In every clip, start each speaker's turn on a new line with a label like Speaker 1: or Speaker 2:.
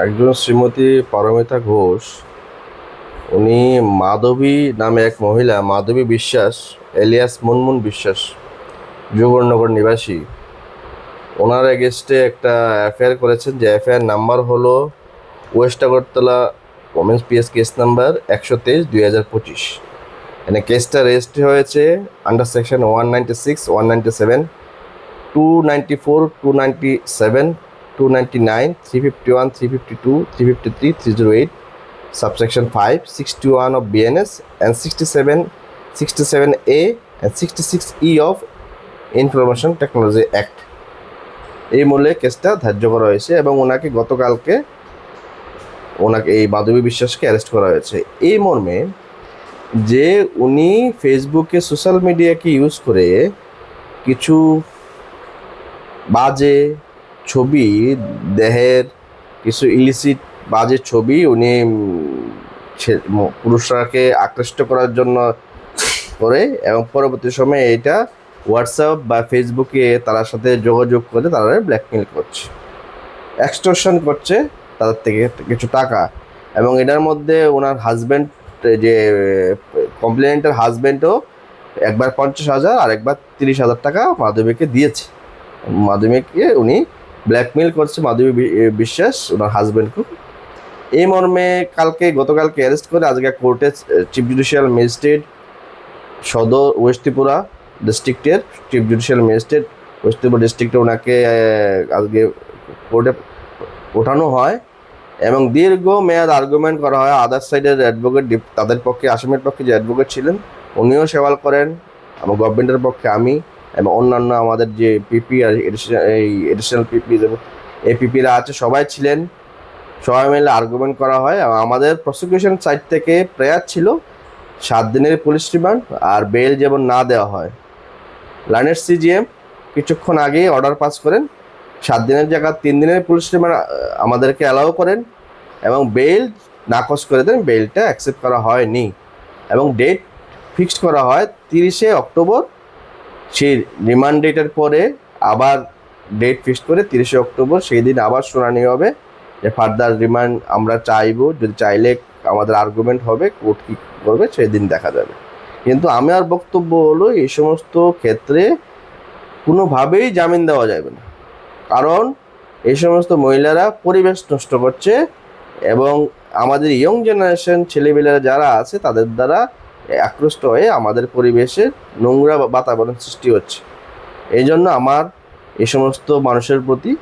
Speaker 1: একজন শ্রীমতী পারমিতা ঘোষ, উনি মাধবী নামে এক মহিলা, মাধবী বিশ্বাস, এলিয়াস মুনমুন বিশ্বাস যোগনগর নিবাসী। ওনার এগেস্টে একটা অ্যাফেয়ার করেছেন যে অ্যাফেয়ার নাম্বার হলো west Agartala women's P S case number একশো তেইশ দুই হাজার পঁচিশ। এখানে কেসটা রেজিস্ট্রি হয়েছে under section one ninety six one ninety seven two ninety four two ninety seven two ninety nine three fifty one three fifty two three fifty three three zero eight subsection 5 61 of bns and 67 67a and 66e of information technology act এই মূল্যে কেসটা ধার্য করা হয়েছে এবং ওনাকে গতকালকে ওনাকে এই মাধবী বিশ্বাসকে অ্যারেস্ট করা হয়েছে। এই মর্মে যে উনি ফেসবুকে সোশ্যাল মিডিয়াকে ইউজ করে কিছু বাজে ছবি, দেহের কিছু ইলিসিট বাজে ছবি, উনি পুরুষরাকে আকৃষ্ট করার জন্য করে এবং পরবর্তী সময়ে এটা হোয়াটসঅ্যাপ বা ফেসবুকে তার সাথে যোগাযোগ করে তারা ব্ল্যাকমেল করছে। এক্সটোরশন করছে তাদের থেকে কিছু টাকা এবং এটার মধ্যে ওনার হাজব্যান্ড যে কমপ্লেনেন্টের হাজব্যান্ডও একবার পঞ্চাশ হাজার আর একবার তিরিশ হাজার টাকা মাধবীকে দিয়েছে। মাধবীকে উনি ব্ল্যাকমেল করছে মাধবী বিশ্বাস, ওনার হাজব্যান্ডকে এই মর্মে কালকে, গতকালকে অ্যারেস্ট করে আজকে কোর্টে chief judicial magistrate Sadar west Tripura ডিস্ট্রিক্টের chief judicial magistrate west Tripura ডিস্ট্রিক্টে ওনাকে আজকে কোর্টে ওঠানো হয় এবং দীর্ঘ মেয়াদ আর্গুমেন্ট করা হয়। আদার সাইডের অ্যাডভোকেট তাদের পক্ষে আসামের পক্ষে যে অ্যাডভোকেট ছিলেন, উনিও সেওয়াল করেন। আমার গভর্নমেন্টের পক্ষে আমি এবং অন্যান্য আমাদের যে পিপি এই এডিশনাল পিপি এই পিপিরা আছে, সবাই ছিলেন। সবাই মিলে আর্গুমেন্ট করা হয়। এবং আমাদের প্রসিকিউশন সাইড থেকে প্রেয়ার ছিল সাত দিনের পুলিশ রিমান্ড আর বেল যেমন না দেওয়া হয়। লাইনের সিজিএম কিছুক্ষণ আগেই অর্ডার পাস করেন। সাত দিনের জায়গা তিন দিনের পুলিশ রিমান্ড আমাদেরকে অ্যালাউ করেন এবং বেল নাকচ করে দেন। বেলটা অ্যাকসেপ্ট করা হয়নি। এবং ডেট ফিক্সড করা হয় তিরিশে অক্টোবর সেই রিমান্ড ডেটের পরে আবার ডেট ফিক্সড করে তিরিশে অক্টোবর সেই দিন আবার শুনানি হবে যে ফার্দার রিমান্ড আমরা চাইব, যদি চাইলে আমাদের আর্গুমেন্ট হবে কোর্ট কী করবে সেই দিন দেখা যাবে। কিন্তু আমার বক্তব্য হলো এই সমস্ত ক্ষেত্রে কোনোভাবেই জামিন দেওয়া যাবে না। কারণ এই সমস্ত মহিলারা পরিবেশ নষ্ট করছে এবং আমাদের ইয়ং জেনারেশন ছেলেমেয়েরা যারা আছে তাদের দ্বারা আকৃষ্ট হয়ে আমাদের পরিবেশে নোংরা বাতাবরণ সৃষ্টি হচ্ছে। এই জন্য আমার এই সমস্ত মানুষের প্রতি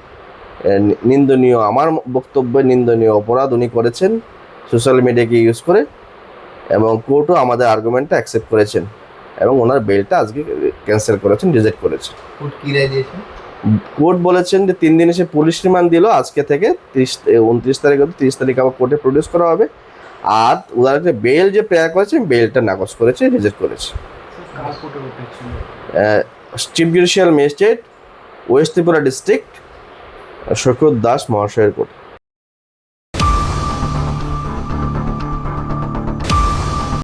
Speaker 1: নিন্দনীয় আমার বক্তব্যে নিন্দনীয় অপরাধ উনি করেছেন সোশ্যাল মিডিয়াকে ইউজ করে এবং কোর্টও আমাদের আর্গুমেন্টটা অ্যাকসেপ্ট করেছেন এবং ওনার বেলটা আজকে ক্যান্সেল করেছেন রিজেক্ট করেছেন।
Speaker 2: কোর্ট কি রায় দিয়েছে?
Speaker 1: কোর্ট বলেছেন যে তিন দিনে সে পুলিশ রিমান্ড দিল আজকে থেকে তিরিশ উনত্রিশ তারিখ অবধি তিরিশ তারিখ আবার কোর্টে প্রডিউস করা হবে। আর যে বেল যে প্রেয়ার করেছে বেলটা নাকচ করেছে রিজেক্ট করেছে। Chief judicial magistrate west Tripura district Shakur Das মহাশয়ের কোর্ট।